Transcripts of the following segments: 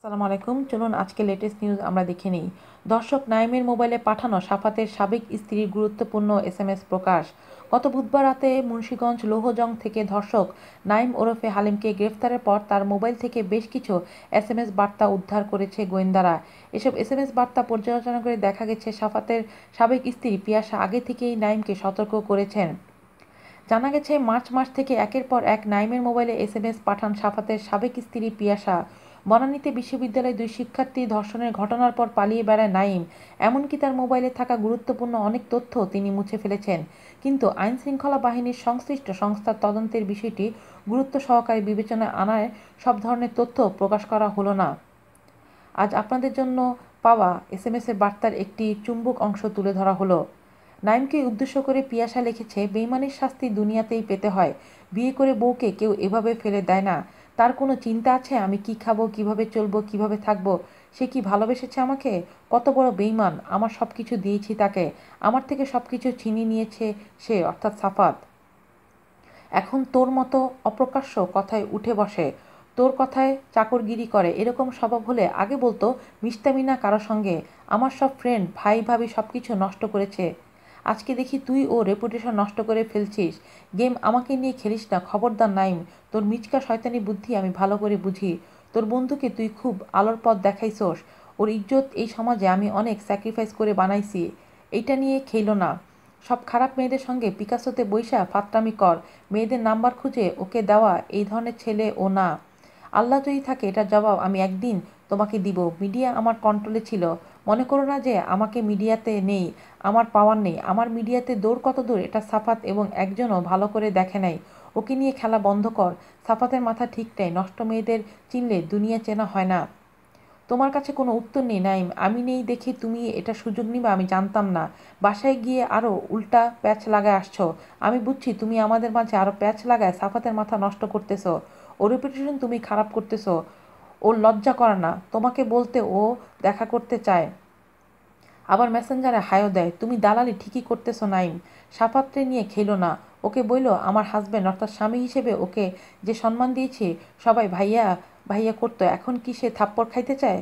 আসসালামু আলাইকুম। চলুন আজকে লেটেস্ট নিউজ আমরা দেখে নিই। দর্শক নাইমের মোবাইলে পাঠানো সাফাতের সাবেক স্ত্রীর গুরুত্বপূর্ণ এসএমএস প্রকাশ। গত বুধবার রাতে মুন্সীগঞ্জ লৌহজং থেকে ধর্ষক নাইম ওরফে হালিমকে গ্রেফতারের পর তার মোবাইল থেকে বেশ কিছু এসএমএস বার্তা উদ্ধার করেছে গোয়েন্দারা। এসব এস এম এস বার্তা পর্যালোচনা করে দেখা গেছে সাফাতের সাবেক স্ত্রী পিয়াসা আগে থেকেই নাইমকে সতর্ক করেছেন। জানা গেছে, মার্চ মাস থেকে একের পর এক নাইমের মোবাইলে এস এম এস পাঠান সাফাতের সাবেক স্ত্রী পিয়াসা। বনানীতে বিশ্ববিদ্যালয়ে দুই শিক্ষার্থী ধর্ষণের ঘটনার পর পালিয়ে বেড়ায় নাইম। এমনকি তার মোবাইলে থাকা গুরুত্বপূর্ণ অনেক তথ্য তিনি মুছে ফেলেছেন। কিন্তু আইন শৃঙ্খলা বাহিনীর সংশ্লিষ্ট সংস্থার তদন্তের বিষয়টি গুরুত্ব সহকারে বিবেচনায় আনায় সব ধরনের তথ্য প্রকাশ করা হলো না। আজ আপনাদের জন্য পাওয়া এস এম এর বার্তার একটি চুম্বক অংশ তুলে ধরা হলো। নাইমকে উদ্দেশ্য করে পিয়াসা লিখেছে, বেইমানির শাস্তি দুনিয়াতেই পেতে হয়। বিয়ে করে বউকে কেউ এভাবে ফেলে দেয় না। তার কোনো চিন্তা আছে? আমি কি খাব? কীভাবে চলবো? কীভাবে থাকব? সে কি ভালোবেসেছে আমাকে? কত বড় বেইমান আমার সব কিছু দিয়েছি তাকে। আমার থেকে সব কিছু ছিনিয়ে নিয়েছে সে, অর্থাৎ সাফাত। এখন তোর মতো অপ্রকাশ্য কথায় উঠে বসে। তোর কথায় চাকরগিরি করে। এরকম স্বভাব হলে আগে বলতো মিস্তামি না কারও সঙ্গে। আমার সব ফ্রেন্ড ভাই ভাবি সব কিছু নষ্ট করেছে। আজকে দেখি তুই ও রেপুটেশন নষ্ট করে ফেলছিস। গেম আমাকে নিয়ে খেলিস না, খবরদার নাইম। তোর মিচকা শয়তানি বুদ্ধি আমি ভালো করে বুঝি। তোর বন্ধুকে তুই খুব আলোর পথ দেখাইছোস। ওর ইজ্জত এই সমাজে আমি অনেক স্যাক্রিফাইস করে বানাইছি। এইটা নিয়ে খেলো না। সব খারাপ মেয়েদের সঙ্গে পিকাসোতে বৈশা ফাত্রামি কর। মেয়েদের নাম্বার খুঁজে ওকে দেওয়া এই ধরনের ছেলে ও না। আল্লাহ যদি থাকে এটার জবাব আমি একদিন তোমাকে দিব। মিডিয়া আমার কন্ট্রোলে ছিল। মনে করো না যে আমাকে মিডিয়াতে নেই, আমার পাওয়ার নেই, আমার মিডিয়াতে দৌড় কত দূর? এটা সাফাত এবং একজনও ভালো করে দেখে নাই। ওকে নিয়ে খেলা বন্ধ কর। সাফাতের মাথা ঠিক নেই, নষ্ট মেয়েদের চিনলে দুনিয়া চেনা হয় না। তোমার কাছে কোনো উত্তর নেই, নাইম। আমি নেই দেখে তুমি এটা সুযোগ নিবা, আমি জানতাম না। বাসায় গিয়ে আরও উল্টা প্যাচ লাগায় আসছো। আমি বুঝছি তুমি আমাদের মাঝে আরও প্যাচ লাগায় সাফাতের মাথা নষ্ট করতেছো। ও রেপুটেশন তুমি খারাপ করতেছো। ওর লজ্জা করে না, তোমাকে বলতে ও দেখা করতে চায়। আবার মেসেঞ্জারে হায়ও দেয়, তুমি দালালি ঠিকই করতেছো, নাইম। সাফাত্রে নিয়ে খেলো না। ওকে বইল, আমার হাজব্যান্ড অর্থাৎ স্বামী হিসেবে ওকে যে সম্মান দিয়েছে, সবাই ভাইয়া ভাইয়া করতো। এখন কি সে থাপ্পড় খাইতে চায়?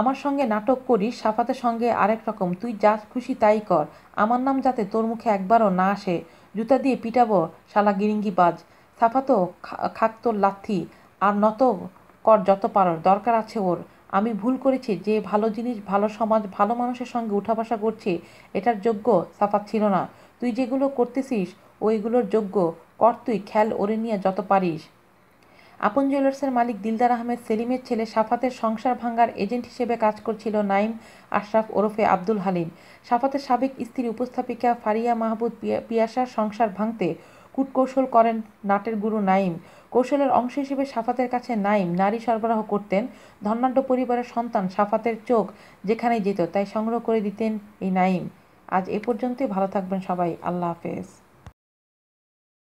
আমার সঙ্গে নাটক করিস, সাফাতের সঙ্গে আরেক রকম। তুই যা খুশি তাই কর। আমার নাম যাতে তোর মুখে একবারও না আসে। জুতা দিয়ে পিটাবো, শালা গিরিঙ্গি বাজ। সাফাতো খাক তোর লাথি। আর নত কর যত পারো, দরকার আছে ওর। আমি ভুল করেছি, যে ভালো জিনিস, ভালো সমাজ, ভালো মানুষের সঙ্গে উঠা বসা করছি, এটার যোগ্য সাফাত ছিল না। তুই যেগুলো করতেছিস, ওইগুলোর যোগ্য। কর তুই, খেল ওরে নিয়ে যত পারিস। আপন জুয়েলার্সের মালিক দিলদার আহমেদ সেলিমের ছেলে সাফাতের সংসার ভাঙ্গার এজেন্ট হিসেবে কাজ করছিল নাইম আশরাফ ওরফে আব্দুল হালিম। সাফাতের সাবেক স্ত্রী উপস্থাপিকা ফারিয়া মাহবুদ পিয়াসার সংসার ভাঙতে কূটকৌশল করেন নাটের গুরু নাইম কৌশলের অংশ হিসেবে সাফাতের কাছে নাইম নারী সরবরাহ করতেন। ধর্নাঢ্য পরিবারের সন্তান সাফাতের চোখ যেখানে যেত, তাই সংগ্রহ করে দিতেন এই নাইম আজ এ পর্যন্তই, ভালো থাকবেন সবাই, আল্লাহ হাফেজ।